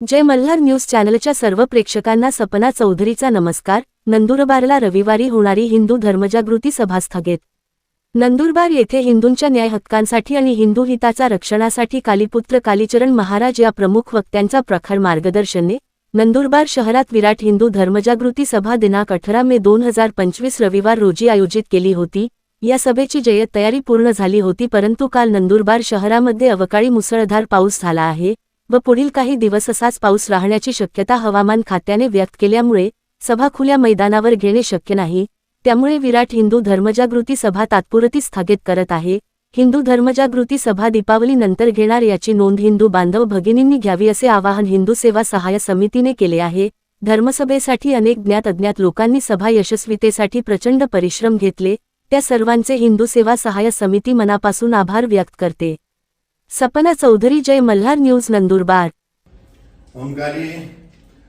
जय Malhar news चॅनलच्या सर्व प्रेक्षकांना सपना चौधरीचा नमस्कार. नंदुरबारला रविवारी होणारी हिंदू धर्मजागृती सभा स्थगित नंदुरबार येथे हिंदूंच्या न्याय हक्कांसाठी आणि हिंदू हिताचा रक्षणासाठी कालीपुत्र कालीचरण महाराज या प्रमुख वक्त्यांचा प्रखर मार्गदर्शनने नंदुरबार शहरात विराट हिंदू धर्मजागृती सभा दिनांक अठरा मे दोन हजार पंचवीस रविवार रोजी आयोजित केली होती. या सभेची जय्यत तयारी पूर्ण झाली होती परंतु काल नंदुरबार शहरामध्ये अवकाळी मुसळधार पाऊस झाला आहे. व पुढील काही दिवस असाच पाऊस राहण्याची शक्यता हवामान खात्याने व्यक्त केल्यामुळे सभा खुल्या मैदानावर घेणे शक्य नाही. त्यामुळे विराट हिंदू धर्मजागृती सभा तात्पुरती स्थगित करत आहे. हिंदू धर्मजागृती सभा दीपावलीनंतर घेणार याची नोंद हिंदू बांधव भगिनींनी घ्यावी असे आवाहन हिंदू सेवा सहाय्य समितीने केले आहे. धर्मसभेसाठी अनेक ज्ञात अज्ञात लोकांनी सभा यशस्वीतेसाठी प्रचंड परिश्रम घेतले. त्या सर्वांचे हिंदू सेवा सहाय्य समिती मनापासून आभार व्यक्त करते. सपना चौधरी जय मल्हार न्यूज नंदुरबार. ओंकारी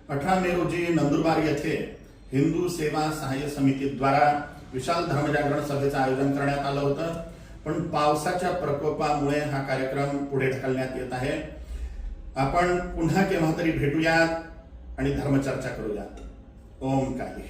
अठरा मे रोजी नंदुरबार येथे हिंदू सेवा सहाय्य समितीद्वारा विशाल धर्मजागरण सभेचं आयोजन करण्यात आलं होतं. पण पावसाच्या प्रकोपामुळे हा कार्यक्रम पुढे ढकलण्यात येत आहे. आपण पुन्हा केव्हा तरी भेटूयात आणि धर्मचर्चा करूयात. ओम काली